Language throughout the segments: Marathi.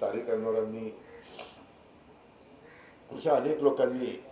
तारिक अनवरांनी अशा अनेक लोकांनी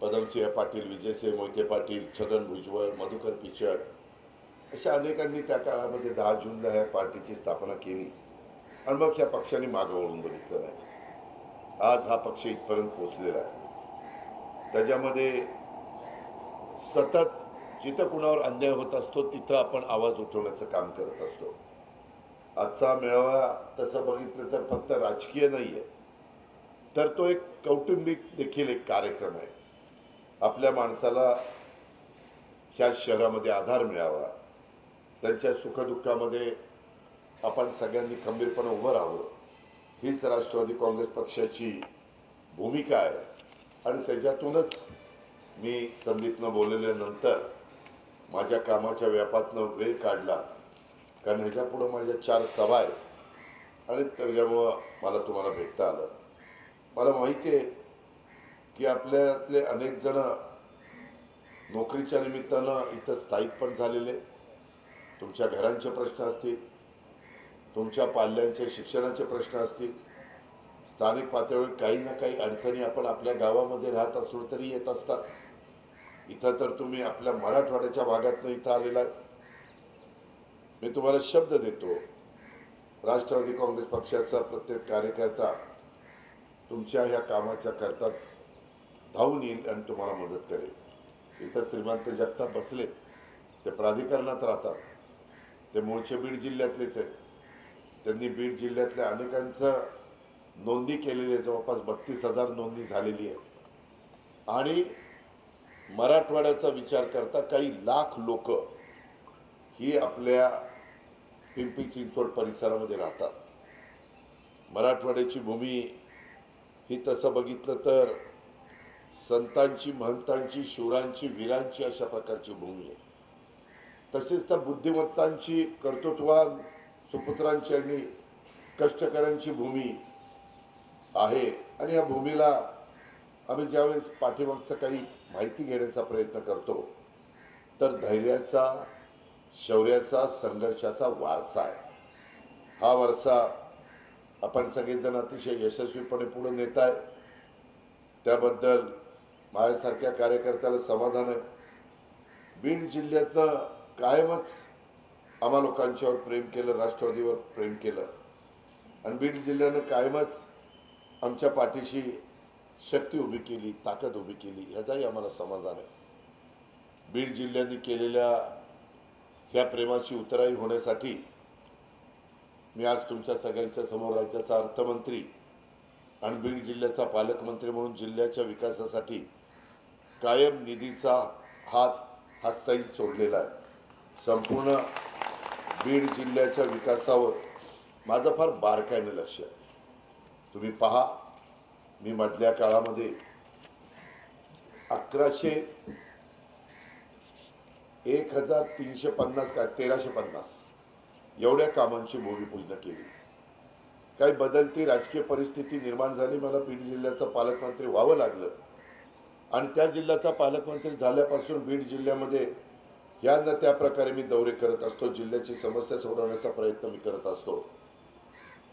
पदमसिंह पाटील विजयसिंह मोहिते पाटील छगन भुजबळ मधुकर पिचड अशा अनेकांनी त्या काळामध्ये दहा जूनला ह्या पार्टीची स्थापना केली. आणि मग ह्या पक्षांनी मागं वळून बघितलं नाही. आज हा पक्ष इथपर्यंत पोचलेला आहे. त्याच्यामध्ये सतत जिथं कुणावर अन्याय होत असतो तिथं आपण आवाज उठवण्याचं काम करत असतो. आजचा मेळावा तसं बघितलं तर फक्त राजकीय नाही आहे तर तो एक कौटुंबिक देखील एक कार्यक्रम आहे. आपल्या माणसाला ह्या शहरामध्ये आधार मिळावा. त्यांच्या सुखदुःखामध्ये आपण सगळ्यांनी खंबीरपणे उभं राहावं. हीच राष्ट्रवादी काँग्रेस पक्षाची भूमिका आहे. आणि त्याच्यातूनच मी संदीपनं बोललेल्यानंतर माझ्या कामाच्या व्यापातनं वेळ काढला. कारण ह्याच्यापुढं माझ्या चार सभा आहेत. आणि त्याच्यामुळं मला तुम्हाला भेटता आलं. मला माहिती आहे की आपल्यातले अनेक जण नोकरीच्या निमित्तानं इथं स्थायिक पण झालेले तुमच्या घरांचे प्रश्न असतील तुमच्या पाल्यांचे शिक्षणाचे प्रश्न असतील. स्थानिक पातळीवर काही ना काही अडचणी आपण आपल्या गावामध्ये राहत असलो तरी येत असतात. इथं तर तुम्ही आपल्या मराठवाड्याच्या भागातनं इथं आलेला आहे. मी तुम्हाला शब्द देतो. राष्ट्रवादी काँग्रेस पक्षाचा प्रत्येक कार्यकर्ता तुमच्या ह्या कामाच्या करता धावून येईल आणि तुम्हाला मदत करेल. इथं श्रीमंत जगताप बसले. ते प्राधिकरणात राहतात. ते मूळचे बीड जिल्ह्यातलेच आहेत. त्यांनी बीड जिल्ह्यातल्या अनेकांचं नोंदी केलेली आहे. जवळपास बत्तीस हजार नोंदणी झालेली आहे. आणि मराठवाड्याचा विचार करता काही लाख लोक ही आपल्या पिंपरी चिंचवड परिसरामध्ये राहतात. मराठवाड्याची भूमी ही तसं बघितलं तर संतांची महंतांची शूरांची वीरांची अशा प्रकारची भूमी आहे. तसेच त्या बुद्धिमत्तांची कर्तृत्वान सुपुत्रांची आणि कष्टकऱ्यांची भूमी आहे. आणि या भूमीला आम्ही ज्यावेळेस पाठीमागचं काही माहिती घेण्याचा प्रयत्न करतो तर धैर्याचा शौर्याचा संघर्षाचा वारसा आहे. हा वारसा आपण सगळेजण अतिशय यशस्वीपणे पुढे नेत आहे. त्याबद्दल माझ्यासारख्या कार्यकर्त्याला समाधान आहे. बीड जिल्ह्यातनं कायमच आम्हा लोकांच्यावर प्रेम केलं राष्ट्रवादीवर प्रेम केलं. आणि बीड जिल्ह्यानं कायमच आमच्या पाठीशी शक्ती उभी केली ताकद उभी केली ह्याचाही आम्हाला समाधान आहे. बीड जिल्ह्याने केलेल्या ह्या प्रेमाची उतराई होण्यासाठी मी आज तुमच्या सगळ्यांच्या समोर राज्याचा अर्थमंत्री आणि बीड जिल्ह्याचा पालकमंत्री म्हणून जिल्ह्याच्या विकासासाठी कायम निधीचा हात हा सैल सोडलेला आहे. संपूर्ण बीड जिल्ह्याच्या विकासावर माझं फार बारकाईनं लक्ष आहे. तुम्ही पहा मी मधल्या काळामध्ये अकराशे एक हजार तीनशे पन्नास काय तेराशे पन्नास. एवढ्या कामांची भूमिपूजन केली. काही बदलती राजकीय परिस्थिती निर्माण झाली मला बीड जिल्ह्याचं पालकमंत्री व्हावं लागलं. आणि त्या जिल्ह्याचा पालकमंत्री झाल्यापासून बीड जिल्ह्यामध्ये ह्या न त्या प्रकारे मी दौरे करत असतो जिल्ह्याची समस्या सोडवण्याचा प्रयत्न मी करत असतो.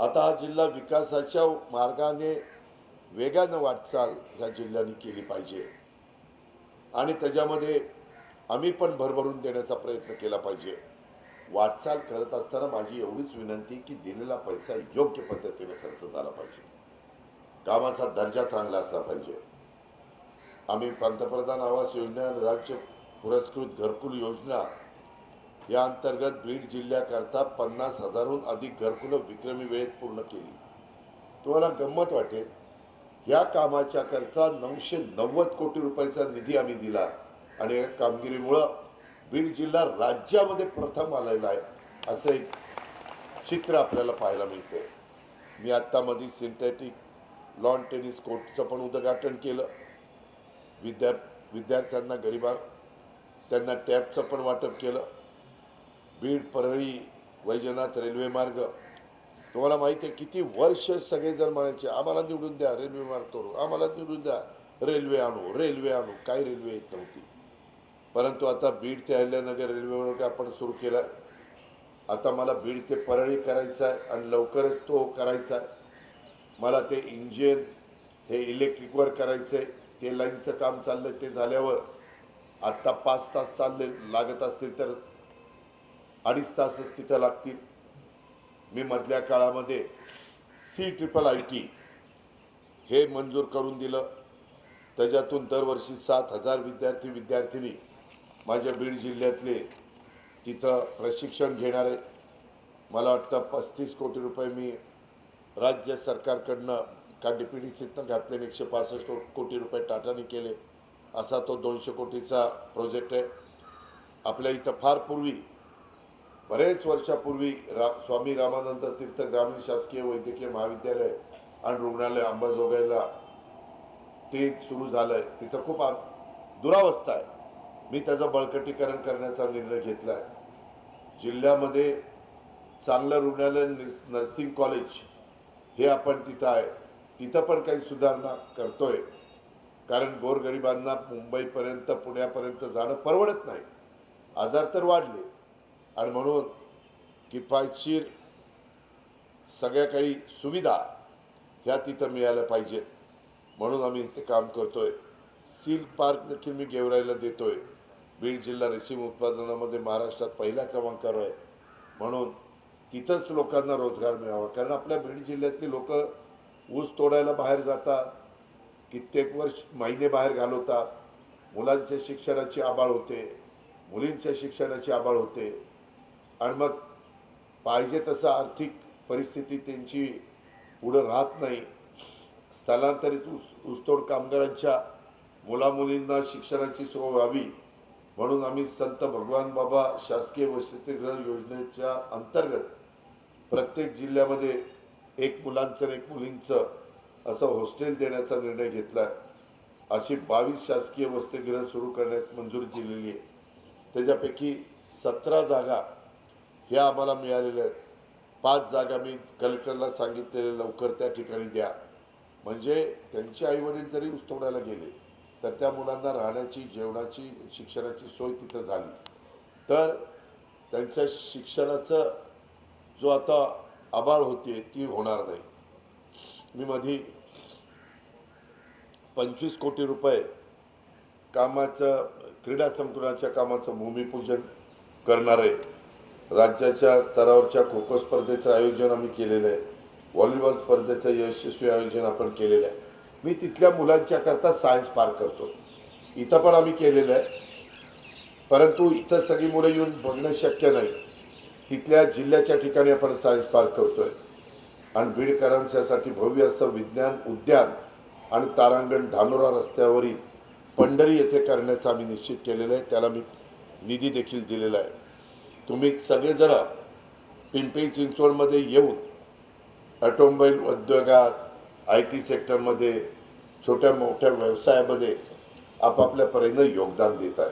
आता हा जिल्हा विकासाच्या मार्गाने वेगानं वाटचाल ह्या जिल्ह्याने केली पाहिजे. आणि त्याच्यामध्ये आम्ही पण भरभरून देण्याचा प्रयत्न केला पाहिजे. वाटचाल करत असताना माझी एवढीच विनंती की दिलेला पैसा योग्य पद्धतीने खर्च झाला पाहिजे. कामाचा दर्जा चांगला असला पाहिजे. आम्ही पंतप्रधान आवास योजना आणि राज्य पुरस्कृत घरकुल योजना या अंतर्गत बीड जिल्ह्याकरता पन्नास हजारहून अधिक घरकुलं विक्रमी वेळेत पूर्ण केली. तुम्हाला गंमत वाटेल या कामाच्या करता नऊशे नव्वद कोटी रुपयाचा निधी आम्ही दिला. आणि या कामगिरीमुळं बीड जिल्हा राज्यामध्ये प्रथम आलेला आहे असं एक चित्र आपल्याला पाहायला मिळते मी आत्तामध्ये सिंथेटिक लॉन टेनिस कोर्टचं पण उद्घाटन केलं. विद्या विद्यार्थ्यांना गरिबा त्यांना टॅबचं पण वाटप केलं. बीड परळी वैजनाथ रेल्वे मार्ग. तुम्हाला माहिती आहे किती वर्ष सगळेजण म्हणायचे आम्हाला निवडून द्या रेल्वे मार्ग करू. आम्हाला निवडून द्या रेल्वे आणू रेल्वे आणू. काय रेल्वे येत नव्हती. परंतु आता बीड ते अहिल्यानगर रेल्वेवर आपण सुरू केला आता मला बीड ते परळी करायचा आहे आणि लवकरच तो करायचा आहे. मला ते इंजिन हे इलेक्ट्रिकवर करायचं आहे ते लाईनचं काम चाललं ते झाल्यावर आत्ता पाच तास चालले लागत असतील तर अडीच तासच तिथं लागतील. मी मधल्या काळामध्ये सी ट्रिपल आय टी हे मंजूर करून दिलं. त्याच्यातून दरवर्षी सात हजार विद्यार्थी विद्यार्थिनी माझ्या बीड जिल्ह्यातले तिथं प्रशिक्षण घेणारे मला वाटतं पस्तीस कोटी रुपये मी राज्य सरकारकडनं का डी पी डी सीतनं घातले एकशे पासष्ट कोटी रुपये टाटाने केले असा तो दोनशे कोटीचा प्रोजेक्ट आहे. आपल्या इथं फार पूर्वी बरेच वर्षापूर्वी रा स्वामी रामानंद तीर्थ ग्रामीण शासकीय वैद्यकीय महाविद्यालय आणि रुग्णालय अंबाजोगाईला ते सुरू झालं आहे तिथं खूप आ दुरावस्था आहे. मी त्याचं बळकटीकरण करण्याचा निर्णय घेतला आहे जिल्ह्यामध्ये चांगलं रुग्णालय नर्स नर्सिंग कॉलेज हे आपण तिथं आहे. तिथं पण काही सुधारणा करतोय. कारण गोरगरिबांना मुंबईपर्यंत पुण्यापर्यंत जाणं परवडत नाही. आजार तर वाढले. आणि म्हणून किफायतशीर सगळ्या काही सुविधा ह्या तिथं मिळाल्या पाहिजेत. म्हणून आम्ही इथे काम करतोय. स्टील पार्क देखील मी गेवराईला देतोय. बीड जिल्हा रेशीम उत्पादनामध्ये महाराष्ट्रात पहिल्या क्रमांकावर आहे. म्हणून तिथंच लोकांना रोजगार मिळावा. कारण आपल्या बीड जिल्ह्यातली लोक ऊस तोडायला बाहेर जातात. कित्येक वर्ष महिने बाहेर घालवतात. मुलांच्या शिक्षणाची आबाळ होते. मुलींच्या शिक्षणाची आबाळ होते. आणि मग पाहिजे तसं आर्थिक परिस्थिती त्यांची पुढं राहत नाही. स्थलांतरित ऊस ऊसतोड कामगारांच्या मुलामुलींना शिक्षणाची सोय व्हावी म्हणून आम्ही संत भगवान बाबा शासकीय वसतिगृह योजनेच्या अंतर्गत प्रत्येक जिल्ह्यामध्ये एक मुलांचं आणि एक मुलींचं असं हॉस्टेल देण्याचा निर्णय घेतला आहे अशी बावीस शासकीय वसतिगृह सुरू करण्यात मंजुरी दिलेली आहे. त्याच्यापैकी सतरा जागा ह्या आम्हाला मिळालेल्या आहेत. पाच जागा मी कलेक्टरला सांगितलेले लवकर त्या ठिकाणी द्या. म्हणजे त्यांचे आईवडील जरी उस्तवण्याला गेले तर त्या मुलांना राहण्याची जेवणाची शिक्षणाची सोय तिथं झाली. तर त्यांच्या शिक्षणाचं जो आता आबाळ होते ती होणार नाही. मी मधी पंचवीस कोटी रुपये कामाचं क्रीडा संकुलाच्या कामाचं भूमिपूजन करणार आहे राज्याच्या स्तरावरच्या खो खो स्पर्धेचं आयोजन आम्ही केलेलं आहे. व्हॉलीबॉल स्पर्धेचं यशस्वी आयोजन आपण केलेलं आहे. मी तिथल्या मुलांच्या करता सायन्स पार्क करतो. इथं पण आम्ही केलेलं आहे. परंतु इथं सगळी मुलं येऊन बघणं शक्य नाही. तिथल्या जिल्ह्याच्या ठिकाणी आपण सायन्स पार्क करतोय. आणि बीडकरांच्यासाठी भव्य असं विज्ञान उद्यान आणि तारांगण धानोरा रस्त्यावरील पंढरी येथे करण्याचं आम्ही निश्चित केलेलं आहे. त्याला मी निधी देखील दिलेला आहे. तुम्ही सगळेजण पिंपरी चिंचवडमध्ये येऊन ऑटोमोबाईल उद्योगात आय टी सेक्टरमध्ये छोट्या मोठ्या व्यवसायामध्ये आपापल्या परीनं योगदान देत आहे.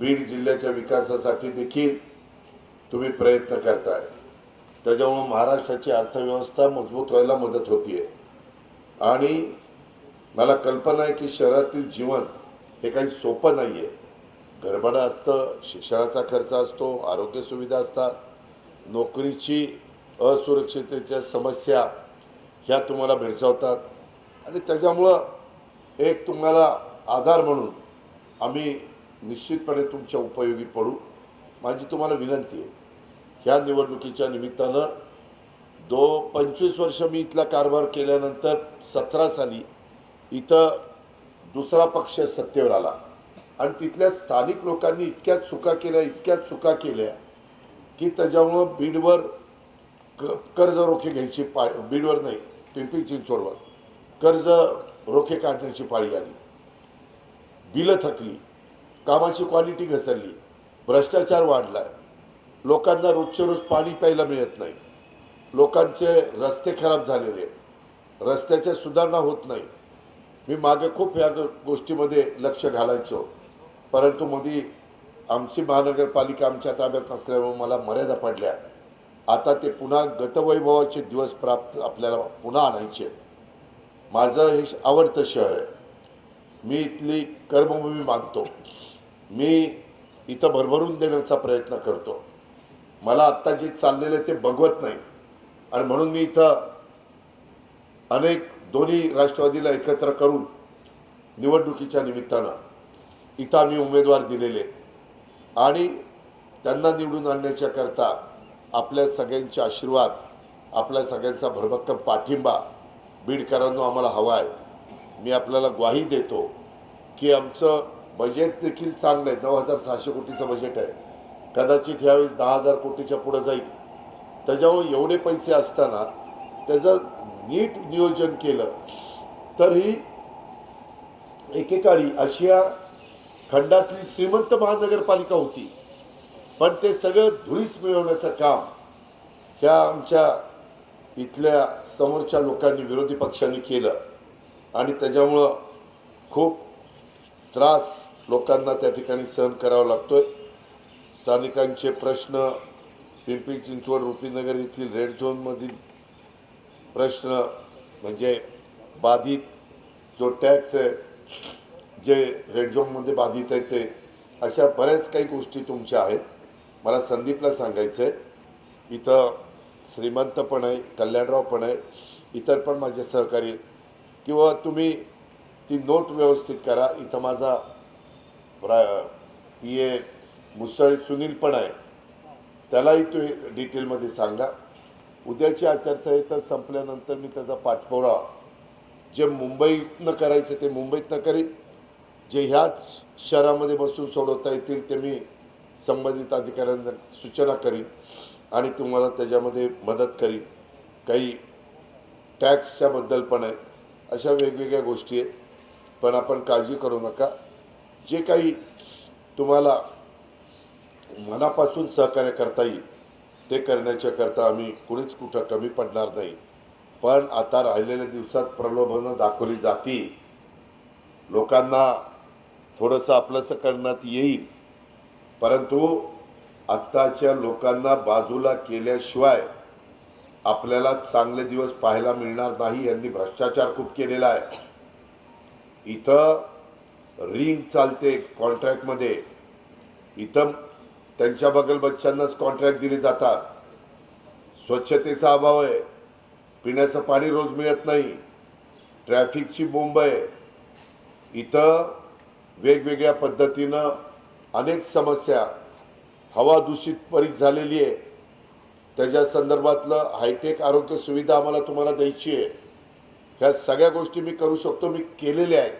बीड जिल्ह्याच्या विकासासाठी देखील तुम्ही प्रयत्न करताय. त्याच्यामुळं महाराष्ट्राची अर्थव्यवस्था मजबूत व्हायला मदत होतीये. आणि मला कल्पना आहे की शहरातील जीवन हे काही सोपं नाही आहे गडबड असतं शिक्षणाचा खर्च असतो आरोग्य सुविधा असतात. नोकरीची असुरक्षिततेच्या समस्या ह्या तुम्हाला भेडसावतात. आणि त्याच्यामुळं एक तुम्हाला आधार म्हणून आम्ही निश्चितपणे तुमच्या उपयोगी पडू. माझी तुम्हाला विनंती आहे. ह्या निवडणुकीच्या निमित्तानं दो पंचवीस वर्ष मी इथला कारभार केल्यानंतर सतरा साली इथं दुसरा पक्ष सत्तेवर आला. आणि तिथल्या स्थानिक लोकांनी इतक्या चुका केल्या इतक्या चुका केल्या की त्याच्यामुळं बीडवर क कर्ज रोखे घ्यायची पा बीडवर नाही पिंपरी चिंचवडवर. कर्ज रोखे काढण्याची पाळी आली. बिलं थकली कामाची क्वालिटी घसरली भ्रष्टाचार वाढला लोकांना रोजच्या रोज पाणी प्यायला मिळत नाही. लोकांचे रस्ते खराब झालेले आहेत. रस्त्याच्या सुधारणा होत नाही. मी मागे खूप ह्या गोष्टीमध्ये लक्ष घालायचो. परंतु मध्ये आमची महानगरपालिका आमच्या ताब्यात नसल्यामुळे मला मर्यादा पडल्या. आता ते पुन्हा गतवैभवाचे दिवस प्राप्त आपल्याला पुन्हा आणायचे आहेत. माझं हे श- आवडतं शहर आहे. मी इथली कर्मभूमी मानतो. मी इथं भरभरून देण्याचा प्रयत्न करतो. मला आत्ता जे चाललेलं आहे ते बघवत नाही. आणि म्हणून मी इथं अनेक दोन्ही राष्ट्रवादीला एकत्र करून निवडणुकीच्या निमित्तानं इथं आम्ही उमेदवार दिलेले. आणि त्यांना निवडून आणण्याच्या करता आपल्या सगळ्यांचे आशीर्वाद आपल्या सगळ्यांचा भरभक्कम पाठिंबा बीडकरांनो आम्हाला हवा आहे. मी आपल्याला ग्वाही देतो की आमचं बजेट देखील चांगलं आहे. नऊ हजार सहाशे कोटीचं बजेट आहे. कदाचित ह्यावेळेस दहा हजार कोटीच्या पुढं जाईल. त्याच्यामुळे एवढे पैसे असताना त्याचं नीट नियोजन केलं तर ही एकेकाळी आशिया खंडातली श्रीमंत महानगरपालिका होती. पण ते सगळं धुळीस मिळवण्याचं काम ह्या आमच्या इथल्या समोरच्या लोकांनी विरोधी पक्षांनी केलं. आणि त्याच्यामुळं खूप त्रास लोकांना त्या ठिकाणी सहन करावा लागतो आहे स्थानिकांचे प्रश्न पिंपरी चिंचवड रुपीनगर येथील रेड झोनमधील प्रश्न म्हणजे बाधित जो टॅक्स आहे जे रेड झोनमध्ये बाधित आहे ते अशा बऱ्याच काही गोष्टी तुमच्या आहेत. मला संदीपला सांगायचं आहे इथं श्रीमंत पण आहे कल्याणराव पण आहे इतर पण माझे सहकारी आहेत. किंवा तुम्ही ती नोट व्यवस्थित करा. इथं माझा प्रा पी ए मुसळी सुनील पण आहे. त्यालाही तुम्ही डिटेलमध्ये सांगा. उद्याची आचारसंहिता संपल्यानंतर मी त्याचा पाठपुरावा जे मुंबईतनं करायचं ते मुंबईतनं करीन. जे ह्याच शहरामध्ये बसून सोडवता येतील ते मी संबंधित अधिकाऱ्यांना सूचना करीन. आणि तुम्हाला त्याच्यामध्ये मदत करीन. काही टॅक्सच्याबद्दल पण आहेत अशा वेगवेगळ्या गोष्टी आहेत. पण आपण काळजी करू नका. जे काही तुम्हाला मनापासून सहकार्य करता येईल ते करण्याच्या करता आम्ही कुणीच कुठं कमी पडणार नाही. पण आता राहिलेल्या दिवसात प्रलोभनं दाखवली जातील लोकांना थोडंसं आपलंसं करण्यात येईल. परंतु आत्ताच्या लोकांना बाजूला केल्याशिवाय आपल्याला चांगले दिवस पाहायला मिळणार नाही यांनी भ्रष्टाचार खूप केलेला आहे. इथं रिंग चालते कॉन्ट्रॅक्टमध्ये. इथं त्यांच्या बगल बच्चांनाच कॉन्ट्रॅक्ट दिले जातात. स्वच्छतेचा अभाव आहे. पिण्याचं पाणी रोज मिळत नाही. ट्रॅफिकची बोंब आहे. इथं वेगवेगळ्या पद्धतीनं अनेक समस्या हवा दूषित परीत झालेली आहे. त्याच्या संदर्भातलं हायटेक आरोग्य सुविधा आम्हाला तुम्हाला द्यायची आहे. ह्या सगळ्या गोष्टी मी करू शकतो मी केलेल्या आहेत.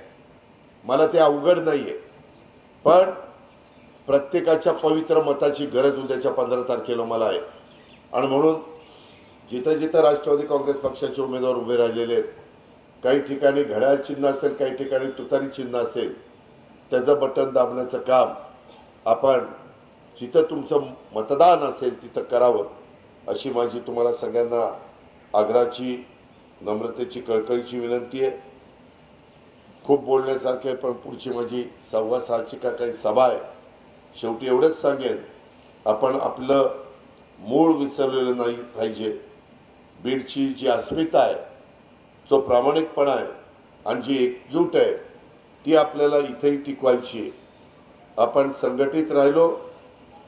मला ते अवघड नाही आहे पण प्रत्येकाच्या पवित्र मताची गरज उद्याच्या पंधरा तारखेला मला आहे. आणि म्हणून जिथं जिथं राष्ट्रवादी काँग्रेस पक्षाचे उमेदवार उभे राहिलेले आहेत काही ठिकाणी घड्याळ चिन्ह असेल काही ठिकाणी तुतारी चिन्ह असेल त्याचं बटन दाबण्याचं काम आपण जिथं तुमचं मतदान असेल तिथं करावं अशी माझी तुम्हाला सगळ्यांना आग्राची नम्रतेची कळकळीची विनंती आहे. खूप बोलण्यासारखे आहे पण पुढची माझी सव्वा सहाची का काही सभा आहे शेवटी एवढंच सांगेन. आपण आपलं मूळ विसरलेलं नाही पाहिजे. बीडची जी अस्मिता आहे जो प्रामाणिकपणा आहे आणि जी एकजूट आहे ती आपल्याला इथेही टिकवायची आहे. आपण संघटित राहिलो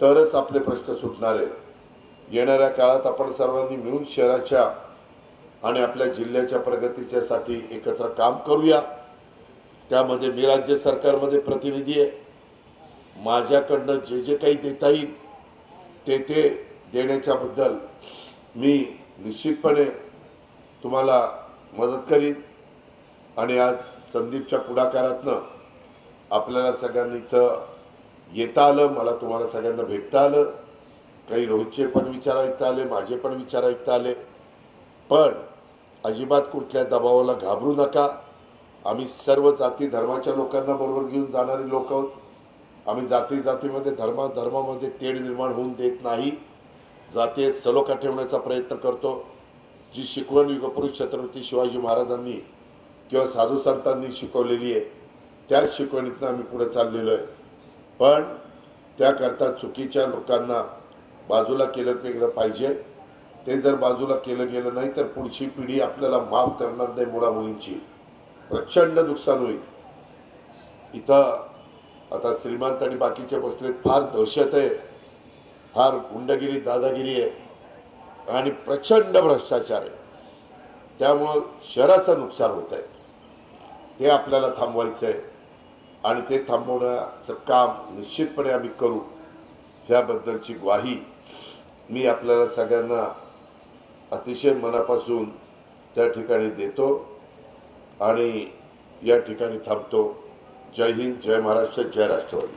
तरच आपले प्रश्न सुटणार. आहे येणाऱ्या काळात आपण सर्वांनी मिळून शहराच्या आणि आपल्या जिल्ह्याच्या प्रगतीच्यासाठी एकत्र काम करूया. त्यामध्ये मी राज्य सरकारमध्ये प्रतिनिधी आहे. माझ्याकडनं जे जे काही देता येईल ते ते देण्याच्याबद्दल मी निश्चितपणे तुम्हाला मदत करीन. आणि आज संदीपच्या पुढाकारातनं आपल्याला सगळ्यांनी इथं येता आलं मला तुम्हाला सगळ्यांना भेटता आलं काही रोहितचे पण विचार ऐकता आले माझे पण विचार ऐकता आले पण अजिबात कुठल्या दबावाला घाबरू नका. आम्ही सर्व जाती धर्माच्या लोकांना बरोबर घेऊन जाणारे लोक आहोत. आम्ही जाती जातीमध्ये धर्मा धर्मामध्ये तेढ निर्माण होऊन देत नाही. जातीय सलोखा ठेवण्याचा प्रयत्न करतो. जी शिकवण युगपुरुष छत्रपती शिवाजी महाराजांनी किंवा साधू संतांनी शिकवलेली आहे त्याच शिकवणीतनं आम्ही पुढे चाललेलो आहे. पण त्याकरता चुकीच्या लोकांना बाजूला केलं गेलं पाहिजे. ते जर बाजूला केलं गेलं नाही तर पुढची पिढी आपल्याला माफ करणार नाही मुलामुलींची प्रचंड नुकसान होईल. इथं आता श्रीमंत आणि बाकीचे बसलेत फार दहशत आहे. फार गुंडगिरी दादागिरी आहे. आणि प्रचंड भ्रष्टाचार आहे. त्यामुळं शहराचं नुकसान होत आहे ते आपल्याला थांबवायचं आहे आणि ते थांबवण्याचं काम निश्चितपणे आम्ही करू. ह्याबद्दलची ग्वाही मी आपल्याला सगळ्यांना अतिशय मनापासून त्या ठिकाणी देतो आणि या ठिकाणी थांबतो. जय हिंद जय महाराष्ट्र जय राष्ट्रवादी.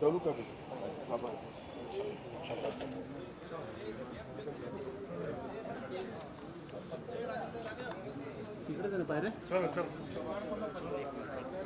तालुका का इकडे